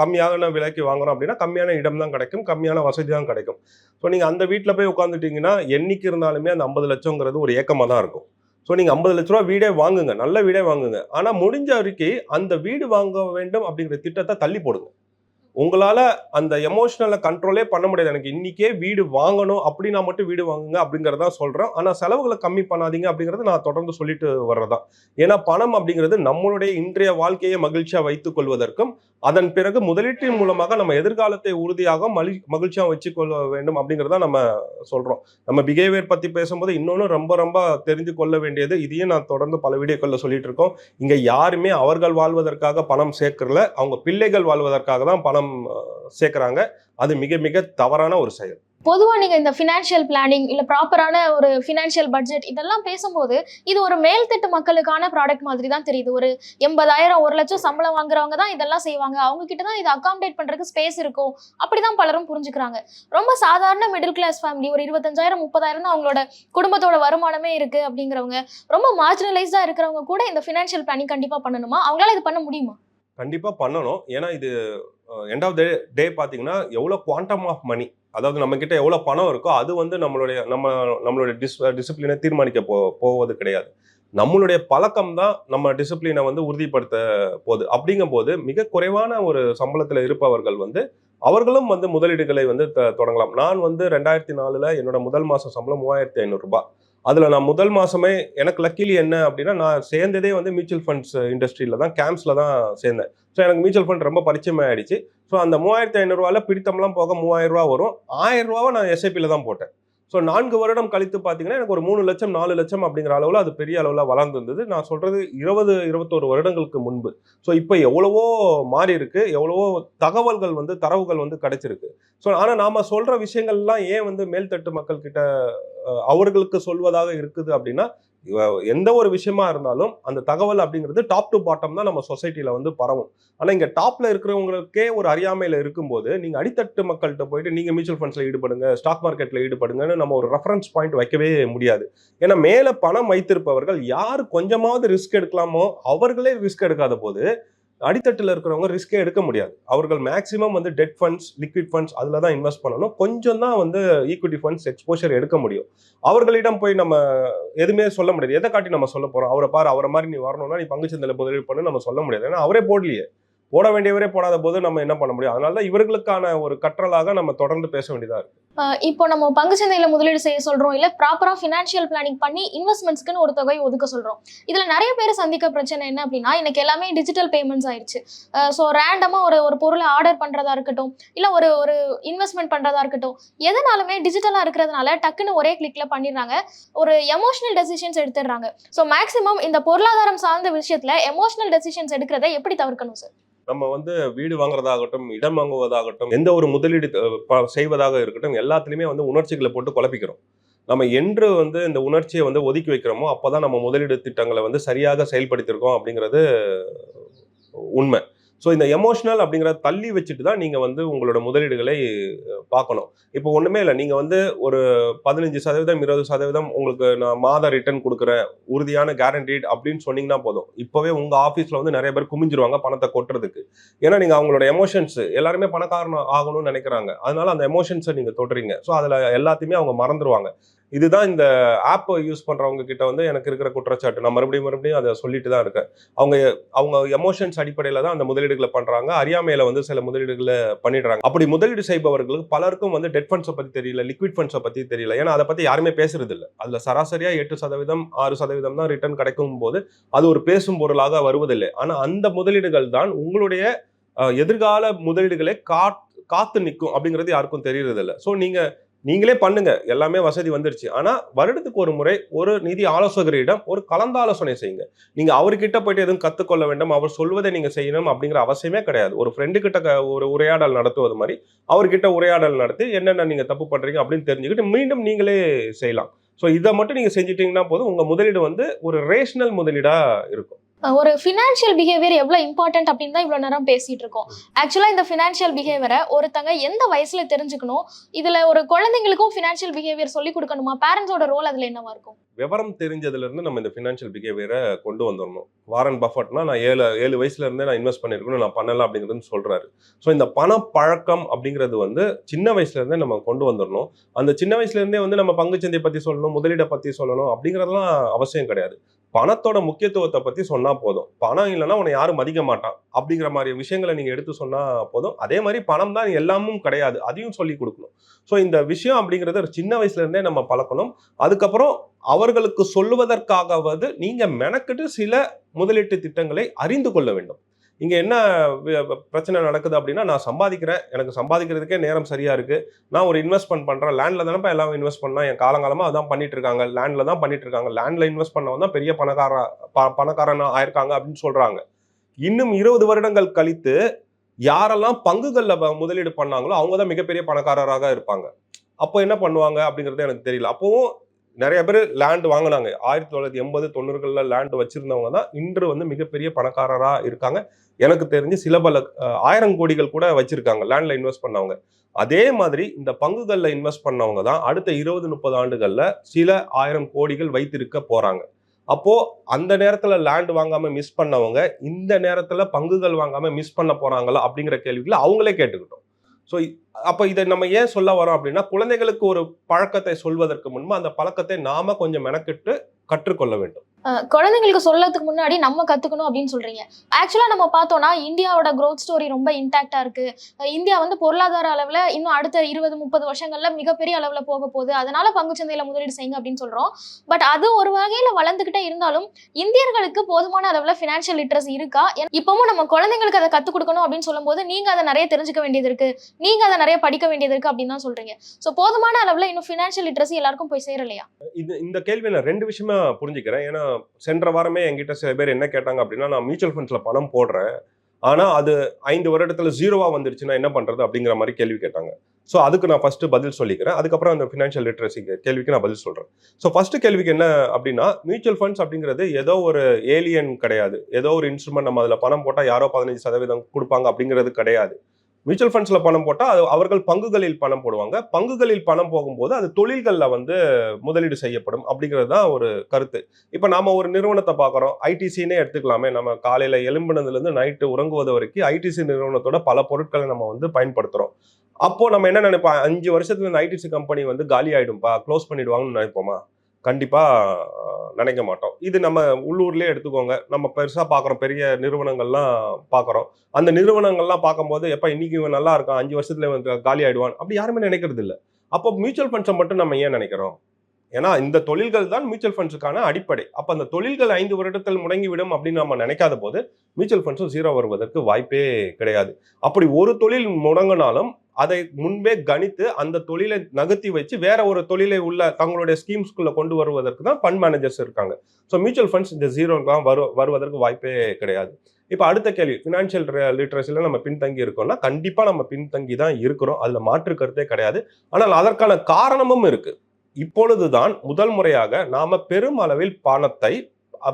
கம்மியான விலைக்கு வாங்குறோம் அப்படின்னா கம்மியான இடம் தான் கிடைக்கும் கம்மியான வசதி தான் கிடைக்கும். ஸோ நீங்கள் அந்த வீட்டில் போய் உட்காந்துட்டீங்கன்னா என்னைக்கு இருந்தாலுமே அந்த ஐம்பது லட்சங்கிறது ஒரு ஏக்கமாக தான் இருக்கும். ஸோ நீங்கள் ஐம்பது லட்ச ரூபா வீடே வாங்குங்க. நல்ல வீடே வாங்குங்க. ஆனால் முடிஞ்ச வரைக்கும் அந்த வீடு வாங்க வேண்டும் அப்படிங்கிற திட்டத்தை தள்ளி போடுங்க. உங்களால் அந்த எமோஷனலை கண்ட்ரோலே பண்ண முடியாது. எனக்கு இன்னைக்கே வீடு வாங்கணும் அப்படின்னா மட்டும் வீடு வாங்குங்க அப்படிங்கிறதா சொல்கிறேன் ஆனால் செலவுகளை கம்மி பண்ணாதீங்க அப்படிங்கிறத நான் தொடர்ந்து சொல்லிட்டு வர்றதான் ஏன்னா பணம் அப்படிங்கிறது நம்மளுடைய இன்றைய வாழ்க்கையை மகிழ்ச்சியாக வைத்துக் கொள்வதற்கும் அதன் பிறகு முதலீட்டின் மூலமாக நம்ம எதிர்காலத்தை உறுதியாக மலி மகிழ்ச்சியாக வச்சுக்கொள்ள வேண்டும் அப்படிங்கிறத நம்ம சொல்கிறோம் நம்ம பிஹேவியர் பற்றி பேசும்போது இன்னொன்று ரொம்ப ரொம்ப தெரிந்து கொள்ள வேண்டியது இதையும் நான் தொடர்ந்து பல வீடியோக்களில் சொல்லிட்டு இருக்கோம். இங்கே யாருமே அவர்கள் வாழ்வதற்காக பணம் சேர்க்கறல அவங்க பிள்ளைகள் வாழ்வதற்காக தான் பணம் அஹ், சேர்க்கறாங்க. அது மிக மிக தவறான ஒரு செயல். பொதுவா நீங்க இந்த ஃபினான்ஷியல் பிளானிங் இல்ல ப்ராப்பரான ஒரு ஃபினான்ஷியல் பட்ஜெட் இதெல்லாம் பேசும்போது இது ஒரு மேல்தட்டு மக்களுக்கான ப்ராடக்ட் மாதிரி தான் தெரியுது. ஒரு எண்பதாயிரம் ஒரு லட்சம் சம்பளம் வாங்குறவங்க தான் இதெல்லாம் செய்வாங்க. அவங்க கிட்ட தான் இதை அகாமடேட் பண்றதுக்கு ஸ்பேஸ் இருக்கும். அப்படிதான் பலரும் புரிஞ்சுக்கிறாங்க. ரொம்ப சாதாரண மிடில் கிளாஸ் ஃபேமிலி ஒரு இருபத்தஞ்சாயிரம் முப்பதாயிரம் தான் அவங்களோட குடும்பத்தோட வருமானமே இருக்கு அப்படிங்கிறவங்க ரொம்ப மார்ஜினலைஸ்டா இருக்கிறவங்க கூட இந்த ஃபினான்ஷியல் பிளானிங் கண்டிப்பா பண்ணணுமா? அவங்களால இது பண்ண முடியுமா? கண்டிப்பா பண்ணணும். ஏன்னா இது எண்ட் ஆஃப் த டே பார்த்தீங்கன்னா எவ்வளோ குவாண்டம் ஆஃப் மணி அதாவது நம்ம கிட்ட எவ்வளோ பணம் இருக்கோ அது வந்து நம்மளுடைய நம்ம நம்மளுடைய டிஸ் டிசிப்ளினை தீர்மானிக்க போ போவது கிடையாது. நம்மளுடைய பழக்கம் தான் நம்ம டிசிப்ளினை வந்து உறுதிப்படுத்த போகுது. அப்படிங்கும்போது மிக குறைவான ஒரு சம்பளத்தில் இருப்பவர்கள் வந்து அவர்களும் வந்து முதலீடுகளை வந்து த- தொடங்கலாம். நான் வந்து ரெண்டாயிரத்தி நாலில் என்னோட முதல் மாதம் சம்பளம் மூவாயிரத்தி ஐநூறுரூபா அதில் நான் முதல் மாதமே எனக்கு லக்கிலி என்ன அப்படின்னா நான் சேர்ந்ததே வந்து மியூச்சுவல் ஃபண்ட்ஸ் இண்டஸ்ட்ரியில் தான் கேம்ப்ஸில் தான் சேர்ந்தேன். ஸோ எனக்கு மியூச்சுவல் ஃபண்ட் ரொம்ப பரிச்சயம் ஆயிடுச்சு ஸோ அந்த மூவாயிரத்தி ஐநூறுரூவாவில் பிடித்தம்லாம் போக மூவாயிரம் ரூபா வரும். ஆயிரம் ரூபாவை நான் எஸ்ஐபியில் தான் போட்டேன். ஸோ நான்கு வருடம் கழித்து பார்த்தீங்கன்னா எனக்கு ஒரு மூணு லட்சம் நாலு லட்சம் அப்படிங்கிற அளவில் அது பெரிய அளவில் வளர்ந்துருந்தது நான் சொல்கிறது இருபது இருபத்தோரு வருடங்களுக்கு முன்பு. ஸோ இப்போ எவ்வளவோ மாறி இருக்கு. எவ்வளவோ தகவல்கள் வந்து தரவுகள் வந்து கிடைச்சிருக்கு. ஸோ ஆனால் நாம் சொல்கிற விஷயங்கள்லாம் ஏன் வந்து மேல்தட்டு மக்கள்கிட்ட அவர்களுக்கு சொல்வதாக இருக்குது அப்படின்னா எந்த ஒரு விஷயமா இருந்தாலும் அந்த தகவல் அப்படிங்கிறது டாப் டு பாட்டம் தான் நம்ம சொசைட்டியில் வந்து பரவும். ஆனால் இங்கே டாப்பில் இருக்கிறவங்களுக்கே ஒரு அறியாமையில் இருக்கும்போது நீங்கள் அடித்தட்டு மக்கள்கிட்ட போயிட்டு நீங்கள் மியூச்சுவல் ஃபண்ட்ஸில் ஈடுபடுங்க ஸ்டாக் மார்க்கெட்டில் ஈடுபடுங்கன்னு நம்ம ஒரு ரெஃபரன்ஸ் பாயிண்ட் வைக்கவே முடியாது. ஏன்னா மேலே பணம் வைத்திருப்பவர்கள் யார் கொஞ்சமாவது ரிஸ்க் எடுக்கலாமோ அவர்களே ரிஸ்க் எடுக்காத போது அடித்தட்டில் இருக்கிறவங்க ரிஸ்கே எடுக்க முடியாது. அவர்கள் மேக்ஸிமம் வந்து டெட் ஃபண்ட்ஸ் லிக்விட் ஃபண்ட்ஸ் அதில் தான் இன்வெஸ்ட் பண்ணணும். கொஞ்சம் தான் வந்து ஈக்விட்டி ஃபண்ட்ஸ் எக்ஸ்போஷர் எடுக்க முடியும். அவர்களிடம் போய் நம்ம எதுவுமே சொல்ல முடியாது. எதை காட்டி நம்ம சொல்ல போகிறோம் அவரை பாரு அவரை மாதிரி நீ வரணும்னா நீ பங்கு முதலீடு பண்ணு நம்ம சொல்ல முடியாது. ஏன்னா அவரே போடலையே. போட வேண்டியவரே போடாத போது நம்ம என்ன பண்ண முடியும்? அதனால தான் இவர்களுக்கான ஒரு கற்றலாக நம்ம தொடர்ந்து பேச வேண்டியதாக இருக்குது இப்போ நம்ம பங்குச்சந்தையில முதலீடு செய்ய சொல்றோம். இல்ல ப்ராப்பரா ஃபினான்ஷியல் பிளானிங் பண்ணி இன்வெஸ்ட்மெண்ட்ஸ்க்குன்னு ஒரு தொகை ஒதுக்க சொல்றோம். இதுல நிறைய பேர் சந்திக்க பிரச்சனை என்ன அப்படின்னா எனக்கு எல்லாமே டிஜிட்டல் பேமெண்ட்ஸ் ஆயிடுச்சு. ஸோ ரேண்டமா ஒரு ஒரு பொருளை ஆர்டர் பண்றதா இருக்கட்டும் இல்ல ஒரு ஒரு இன்வெஸ்ட்மெண்ட் பண்றதா இருக்கட்டும் எதனாலுமே டிஜிட்டலா இருக்கிறதுனால டக்குன்னு ஒரே கிளிக்ல பண்ணிடுறாங்க. ஒரு எமோஷனல் டெசிஷன்ஸ் எடுத்துடுறாங்க. ஸோ மேக்சிமம் இந்த பொருளாதாரம் சார்ந்த விஷயத்துல எமோஷனல் டெசிஷன்ஸ் எடுக்கிறத எப்படி தவிர்க்கணும் சார் நம்ம வந்து வீடு வாங்குறதாகட்டும் இடம் வாங்குவதாகட்டும் எந்த ஒரு முதலீடு செய்வதாக இருக்கட்டும் எல்லாத்துலேயுமே வந்து உணர்ச்சிகளை போட்டு குழப்பிக்கிறோம். நம்ம என்று வந்து இந்த உணர்ச்சியை வந்து ஒதுக்கி வைக்கிறோமோ அப்பதான் நம்ம முதலீடு திட்டங்களை வந்து சரியாக செயல்படுத்தியிருக்கோம் அப்படிங்கிறது உண்மை. ஸோ இந்த எமோஷனல் அப்படிங்கிறத தள்ளி வச்சுட்டு தான் நீங்கள் வந்து உங்களோட முதலீடுகளை பார்க்கணும். இப்போ ஒன்றுமே இல்லை. நீங்கள் வந்து ஒரு பதினஞ்சு சதவீதம் இருபது சதவீதம் உங்களுக்கு நான் மாத ரிட்டர்ன் கொடுக்குறேன். உறுதியான கேரண்டீட் அப்படின்னு சொன்னீங்கன்னா போதும். இப்போவே உங்கள் ஆஃபீஸில் வந்து நிறைய பேர் குமிஞ்சிருவாங்க பணத்தை கொட்டுறதுக்கு. ஏன்னா நீங்கள் அவங்களோட எமோஷன்ஸ் எல்லாருமே பணக்காரன் ஆகணும்னு நினைக்கிறாங்க. அதனால அந்த எமோஷன்ஸை நீங்கள் தொடுறீங்க. ஸோ அதில் எல்லாத்தையுமே அவங்க மறந்துடுவாங்க இதுதான் இந்த ஆப்பை யூஸ் பண்ணுறவங்க கிட்ட வந்து எனக்கு இருக்கிற குற்றச்சாட்டு. நான் மறுபடியும் மறுபடியும் அதை சொல்லிட்டு தான் இருக்கேன். அவங்க அவங்க எமோஷன்ஸ் அடிப்படையில் தான் அந்த முதலீடுகளை பண்ணுறாங்க அறியாமையில் வந்து சில முதலீடுகளை பண்ணிடுறாங்க. அப்படி முதலீடு செய்பவர்களுக்கு பலருக்கும் வந்து டெட் ஃபண்ட்ஸை பற்றி தெரியல லிக்விட் ஃபண்ட்ஸை பற்றி தெரியல. ஏன்னா அதை பற்றி யாருமே பேசுறது இல்லை. அதில் சராசரியாக எட்டு சதவீதம் ஆறு சதவீதம் தான் ரிட்டர்ன் கிடைக்கும் போது அது ஒரு பேசும் பொருளாக வருவதில்லை. ஆனால் அந்த முதலீடுகள் தான் உங்களுடைய எதிர்கால முதலீடுகளை காத் காத்து நிற்கும் அப்படிங்கிறது யாருக்கும் தெரியறதில்ல. ஸோ நீங்கள் நீங்களே பண்ணுங்க. எல்லாமே வசதி வந்துருச்சு. ஆனால் வருடத்துக்கு ஒரு முறை ஒரு நிதி ஆலோசகரிடம் ஒரு கலந்தாலோசனை செய்யுங்க. நீங்கள் அவர்கிட்ட போயிட்டு எதுவும் கற்றுக்கொள்ள வேண்டும். அவர் சொல்வதை நீங்கள் செய்யணும் அப்படிங்கிற அவசியமே கிடையாது. ஒரு ஃப்ரெண்டு கிட்ட ஒரு உரையாடல் நடத்துவது மாதிரி அவர்கிட்ட உரையாடல் நடத்தி என்னென்ன நீங்கள் தப்பு பண்ணுறீங்க அப்படின்னு தெரிஞ்சுக்கிட்டு மீண்டும் நீங்களே செய்யலாம். ஸோ இதை மட்டும் நீங்கள் செஞ்சிட்டிங்கன்னா போதும். உங்கள் முதலீடு வந்து ஒரு ரேஷனல் முதலீடாக இருக்கும். ஒரு ஃபினான்ஷியல் பிஹேவியர் எவ்வளோ இம்பார்ட்டன்ட் அப்படின்னு தான் இவ்வளோ நேரம் பேசிட்டு இருக்கோம் ஆக்சுவலாக இந்த ஃபினான்ஷியல் பிஹேவியரை ஒருத்தங்க எந்த வயசுல தெரிஞ்சுக்கணும்? இதில் ஒரு குழந்தைங்களுக்கும் ஃபினான்ஷியல் பிஹேவியர் சொல்லி கொடுக்கணுமா? பேரண்ட்ஸோட ரோல் அதில் என்னவா இருக்கும்? விவரம் தெரிஞ்சதுல இருந்து நம்ம இந்த ஃபினான்ஷியல் பிஹேவியரை கொண்டு வந்துடணும் வாரன் பஃபட்னா நான் ஏழு ஏழு வயசுலேருந்தே நான் இன்வெஸ்ட் பண்ணியிருக்கணும் நான் பண்ணலாம் அப்படிங்கிறது சொல்கிறாரு ஸோ இந்த பண பழக்கம் அப்படிங்கிறது வந்து சின்ன வயசுலேருந்தே நம்ம கொண்டு வந்துடணும் அந்த சின்ன வயசுலேருந்தே வந்து நம்ம பங்குச்சந்தை பற்றி சொல்லணும் முதலீடை பற்றி சொல்லணும் அப்படிங்கிறதெல்லாம் அவசியம் கிடையாது. பணத்தோட முக்கியத்துவத்தை பற்றி சொன்னால் போதும். பணம் இல்லைன்னா உன்னை யாரும் மதிக்க மாட்டான். அப்படிங்கிற மாதிரி விஷயங்களை நீங்கள் எடுத்து சொன்னால் போதும். அதே மாதிரி பணம் தான் எல்லாமும் கிடையாது. அதையும் சொல்லி கொடுக்கணும். ஸோ இந்த விஷயம் அப்படிங்கிறத ஒரு சின்ன வயசுலேருந்தே நம்ம பழக்கணும். அதுக்கப்புறம் அவர்களுக்கு சொல்லுவதற்காகவது நீங்கள் மெனக்கிட்டு சில முதலீட்டு திட்டங்களை அறிந்து கொள்ள வேண்டும். இங்கே என்ன பிரச்சனை நடக்குது அப்படின்னா நான் சம்பாதிக்கிறேன். எனக்கு சம்பாதிக்கிறதுக்கே நேரம் சரியாக இருக்குது நான் ஒரு இன்வெஸ்ட்மெண்ட் பண்ணுறேன் லேண்டில் தானப்பா எல்லாம் இன்வெஸ்ட் பண்ணால் என் காலங்காலமாக அதான் பண்ணிட்டு இருக்காங்க. லேண்டில் தான் பண்ணிட்டு இருக்காங்க. லேண்டில் இன்வெஸ்ட் பண்ணவன் தான் பெரிய பணக்கார ப- பணக்காரன் ஆயிருக்காங்க அப்படின்னு சொல்கிறாங்க இன்னும் இருபது வருடங்கள் கழித்து யாரெல்லாம் பங்குகளில் முதலீடு பண்ணாங்களோ அவங்க தான் மிகப்பெரிய பணக்காரராக இருப்பாங்க. அப்போ என்ன பண்ணுவாங்க அப்படிங்கிறது எனக்கு தெரியல. அப்போவும் நிறைய பேர் லேண்ட் வாங்கினாங்க. ஆயிரத்தி தொள்ளாயிரத்தி எண்பது தொண்ணூறுகளில் லேண்ட் வச்சுருந்தவங்க தான் இன்று வந்து மிகப்பெரிய பணக்காரராக இருக்காங்க. எனக்கு தெரிஞ்சு சில பல ஆயிரம் கோடிகள் கூட வச்சுருக்காங்க லேண்டில் இன்வெஸ்ட் பண்ணவங்க. அதே மாதிரி இந்த பங்குகளில் இன்வெஸ்ட் பண்ணவங்க தான் அடுத்த இருபது முப்பது ஆண்டுகளில் சில ஆயிரம் கோடிகள் வைத்திருக்க போகிறாங்க அப்போது அந்த நேரத்தில் லேண்ட் வாங்காமல் மிஸ் பண்ணவங்க இந்த நேரத்தில் பங்குகள் வாங்காமல் மிஸ் பண்ண போகிறாங்களா அப்படிங்கிற கேள்விகளை அவங்களே கேட்டுக்கிட்டோம். ஸோ அப்போ இதை நம்ம ஏன் சொல்ல வரோம் அப்படின்னா குழந்தைகளுக்கு ஒரு பழக்கத்தை சொல்வதற்கு முன்பு அந்த பழக்கத்தை நாம கொஞ்சம் மெனக்கிட்டு கற்றுக்கொள்ள வேண்டும். குழந்தைங்களுக்கு சொல்லறதுக்கு முன்னாடி நம்ம கத்துக்கணும் அப்படின்னு சொல்றீங்க. ஆக்சுவலா நம்ம பார்த்தோம்னா இந்தியாவோட க்ரோத் ஸ்டோரி ரொம்ப இன்டாக்டா இருக்கு. இந்தியா வந்து பொருளாதார அளவுல இன்னும் அடுத்த இருபது முப்பது வருஷங்கள்ல மிகப்பெரிய அளவுல போக போகுது. அதனால பங்குச்சந்தையில முதலீடு செய்யுங்க அப்படின்னு சொல்றோம். பட் அது ஒரு வகையில வளர்ந்துகிட்டே இருந்தாலும் இந்தியர்களுக்கு போதுமான அளவுல ஃபினான்ஷியல் லிட்ரஸ் இருக்கா? இப்பவும் நம்ம குழந்தைங்களுக்கு அதை கத்துக் கொடுக்கணும் அப்படின்னு சொல்லும்போது நீங்க அதை நிறைய தெரிஞ்சுக்க வேண்டியது இருக்கு. நீங்க அதை நிறைய படிக்க வேண்டியது இருக்கு அப்படின்னு தான் சொல்றீங்க. ஸோ போதுமான அளவுல இன்னும் ஃபினான்ஷியல் லிட்ரஸி எல்லாருக்கும் போய் சேரலையா? இது இந்த கேள்வி ரெண்டு விஷயமா புரிஞ்சுக்கிறேன். ஏன்னா சென்ற வாரமே என்கிட்ட சில பேர் என்ன கேட்டாங்க அப்படின்னா நான் மியூச்சுவல் ஃபண்ட்ஸில் பணம் போடுறேன். ஆனால் அது ஐந்து வருடத்தில் ஜீரோவாக வந்துருச்சுன்னா என்ன பண்ணுறது அப்படிங்கிற மாதிரி கேள்வி கேட்டாங்க. ஸோ அதுக்கு நான் ஃபஸ்ட்டு பதில் சொல்லிக்கிறேன். அதுக்கப்புறம் அந்த ஃபினான்ஷியல் லிட்ரஸி கேள்விக்கு நான் பதில் சொல்கிறேன் ஸோ ஃபஸ்ட்டு கேள்விக்கு என்ன அப்படின்னா மியூச்சுவல் ஃபண்ட்ஸ் அப்படிங்கிறது ஏதோ ஒரு ஏலியன் கிடையாது. ஏதோ ஒரு இன்ஸ்ட்ருமெண்ட் நம்ம அதில் பணம் போட்டால் யாரோ பதினஞ்சு சதவீதம் கொடுப்பாங்க அப்படிங்கிறது கிடையாது. மியூச்சுவல் ஃபண்ட்ஸில் பணம் போட்டால் அது அவர்கள் பங்குகளில் பணம் போடுவாங்க. பங்குகளில் பணம் போகும்போது அது தொழில்களில் வந்து முதலீடு செய்யப்படும் அப்படிங்கிறது தான் ஒரு கருத்து. இப்போ நாம ஒரு நிறுவனத்தை பார்க்குறோம். ஐடிசின்னே எடுத்துக்கலாமே. நம்ம காலையில் எலும்பினதுலேருந்து நைட்டு உறங்குவது வரைக்கும் ஐடிசி நிறுவனத்தோட பல பொருட்களை நம்ம வந்து பயன்படுத்துகிறோம் அப்போது நம்ம என்ன நினைப்போம்? அஞ்சு வருஷத்துல இந்த ஐடிசி கம்பெனி வந்து காலி ஆகிடும்பா க்ளோஸ் பண்ணிடுவாங்கன்னு நினைப்போமா? கண்டிப்பா நினைக்க மாட்டோம். இது நம்ம உள்ளூர்லயே எடுத்துக்கோங்க. நம்ம பெருசா பார்க்குறோம் பெரிய நிறுவனங்கள்லாம் பார்க்குறோம் அந்த நிறுவனங்கள்லாம் பார்க்கும்போது எப்ப இன்னைக்கு இவன் நல்லா இருக்கான். அஞ்சு வருஷத்துல இவன் காலி ஆகிடுவான் அப்படி யாருமே நினைக்கிறது இல்லை அப்போ மியூச்சுவல் ஃபண்ட்ஸை மட்டும் நம்ம ஏன் நினைக்கிறோம்? ஏன்னா இந்த தொழில்கள் தான் மியூச்சுவல் ஃபண்ட்ஸுக்கான அடிப்படை. அப்போ அந்த தொழில்கள் ஐந்து வருடத்தில் முடங்கிவிடும் அப்படின்னு நம்ம நினைக்காத போது மியூச்சுவல் ஃபண்ட்ஸும் ஜீரோ வருவதற்கு வாய்ப்பே கிடையாது. அப்படி ஒரு தொழில் முடங்கினாலும் அதை முன்பே கணித்து அந்த தொழிலை நகர்த்தி வச்சு வேற ஒரு தொழிலை உள்ள தங்களுடைய ஸ்கீம்ஸ்குள்ள கொண்டு வருவதற்கு தான் ஃபண்ட் மேனேஜர்ஸ் இருக்காங்க. ஸோ மியூச்சுவல் ஃபண்ட்ஸ் இந்த ஜீரோலாம் வரு வருவதற்கு வாய்ப்பே கிடையாது. இப்போ அடுத்த கேள்வி ஃபினான்ஷியல் லிட்ரஸியில் நம்ம பின்தங்கி இருக்கோம்னா கண்டிப்பாக நம்ம பின்தங்கி தான் இருக்கிறோம். அதில் மாற்று கருத்தே கிடையாது. ஆனால் அதற்கான காரணமும் இருக்குது இப்பொழுதுதான் முதல் முறையாக நாம பெரும் அளவில் பணத்தை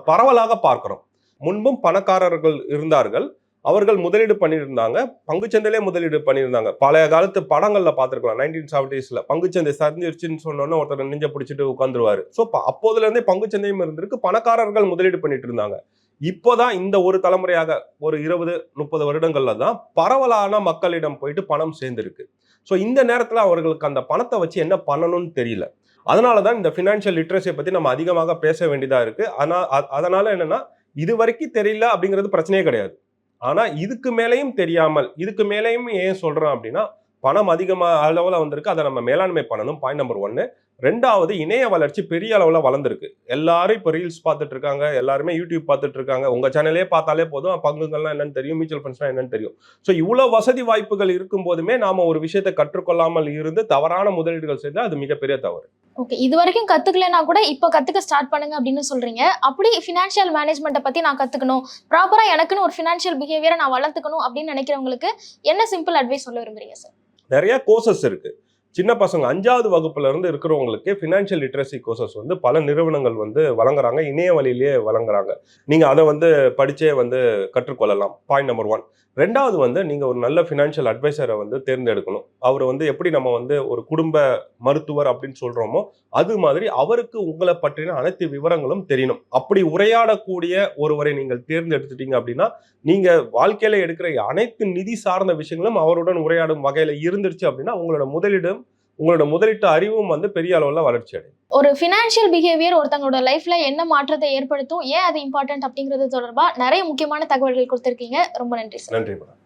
பரவலாக பார்க்கிறோம். முன்பும் பணக்காரர்கள் இருந்தார்கள். அவர்கள் முதலீடு பண்ணியிருந்தாங்க. பங்குச்சந்தையிலே முதலீடு பண்ணியிருந்தாங்க. பழைய காலத்து படங்களில் பார்த்துருக்கலாம். நைன்டீன் செவன்டீஸில் பங்குச்சந்தை சரிஞ்சிருச்சுன்னு சொன்னோன்னே ஒருத்தர் நெஞ்ச பிடிச்சிட்டு உட்காந்துருவாரு ஸோ அப்போதுலேருந்தே பங்குச்சந்தையும் இருந்திருக்கு. பணக்காரர்கள் முதலீடு பண்ணிட்டு இருந்தாங்க இப்போதான் இந்த ஒரு தலைமுறையாக ஒரு இருபது முப்பது வருடங்கள்ல தான் பரவலான மக்களிடம் போயிட்டு பணம் சேர்ந்துருக்கு. ஸோ இந்த நேரத்தில் அவர்களுக்கு அந்த பணத்தை வச்சு என்ன பண்ணணும்னு தெரியல. அதனால தான் இந்த ஃபினான்ஷியல் லிட்ரஸியை பற்றி நம்ம அதிகமாக பேச வேண்டியதாக இருக்குது ஆனால் அதனால் என்னென்னா இது வரைக்கும் தெரியல அப்படிங்கிறது பிரச்சனையே கிடையாது. ஆனால் இதுக்கு மேலேயும் தெரியாமல் இதுக்கு மேலேயும் ஏன் சொல்கிறோம் அப்படின்னா பணம் அதிகமாக அளவில் வந்திருக்கு. அதை நம்ம மேலாண்மை பண்ணணும் பாயிண்ட் நம்பர் ஒன்று ரெண்டாவது இணைய வளர்ச்சி பெரிய அளவில் வளர்ந்துருக்கு. எல்லாரும் இப்போ ரீல்ஸ் பார்த்துட்டு இருக்காங்க எல்லாருமே யூடியூப் பார்த்துட்டு இருக்காங்க உங்கள் சேனலே பார்த்தாலே போதும் பங்குகள்லாம் என்னன்னு தெரியும் மியூச்சுவல் ஃபண்ட்ஸ்லாம் என்னன்னு தெரியும். ஸோ இவ்வளோ வசதி வாய்ப்புகள் இருக்கும் போதுமே நாம ஒரு விஷயத்தை கற்றுக்கொள்ளாமல் இருந்து தவறான முதலீடுகள் செய்தால் அது மிகப்பெரிய தவறு. ஓகே இது வரைக்கும் கத்துக்கலைன்னா கூட இப்போ கத்துக்க ஸ்டார்ட் பண்ணுங்க அப்படின்னு சொல்றீங்க. அப்படி ஃபினான்ஷியல் மேனேஜ்மெண்ட்டை பத்தி நான் கத்துக்கணும். ப்ராப்பரா எனக்குன்னு ஒரு ஃபினான்ஷியல் பிஹேவியரை நான் வளர்த்துக்கணும் அப்படின்னு நினைக்கிறவங்களுக்கு என்ன சிம்பிள் அட்வைஸ் சொல்ல விரும்புறீங்க சார் நிறைய கோர்சஸ் இருக்கு. சின்ன பசங்க அஞ்சாவது வகுப்புல இருந்து இருக்கிறவங்களுக்கு ஃபினான்ஷியல் லிட்ரஸி கோர்சஸ் வந்து பல நிறுவனங்கள் வந்து வழங்குறாங்க இணைய வழியிலேயே வழங்குறாங்க. நீங்க அதை வந்து படிச்சே வந்து கற்றுக்கொள்ளலாம். பாயிண்ட் நம்பர் ஒன் ரெண்டாவது வந்து நீங்க ஒரு நல்ல ஃபினான்ஷியல் அட்வைசரை வந்து தேர்ந்தெடுக்கணும். அவர் வந்து எப்படி நம்ம வந்து ஒரு குடும்ப மருத்துவர் அப்படின்னு சொல்றோமோ அது மாதிரி அவருக்கு உங்களை பற்றின அனைத்து விவரங்களும் தெரியணும். அப்படி உரையாடக்கூடிய ஒருவரை நீங்கள் தேர்ந்தெடுத்துட்டீங்க அப்படின்னா நீங்க வாழ்க்கையில எடுக்கிற அனைத்து நிதி சார்ந்த விஷயங்களும் அவருடன் உரையாடும் வகையில இருந்துருச்சு அப்படின்னா உங்களோட முதலீடும் உங்களோட முதலீட்டு அறிவும் வந்து பெரிய அளவுல வளர்ச்சி அடையும். ஒரு ஃபினான்ஷியல் பிஹேவியர் ஒருத்தங்களோட லைஃப்ல என்ன மாற்றத்தை ஏற்படுத்தும் ஏன் அது இம்பார்ட்டன்ட் அப்படிங்கிறது தொடர்பா நிறைய முக்கியமான தகவல்கள் கொடுத்துருக்கீங்க. ரொம்ப நன்றி சார் நன்றி மேடம்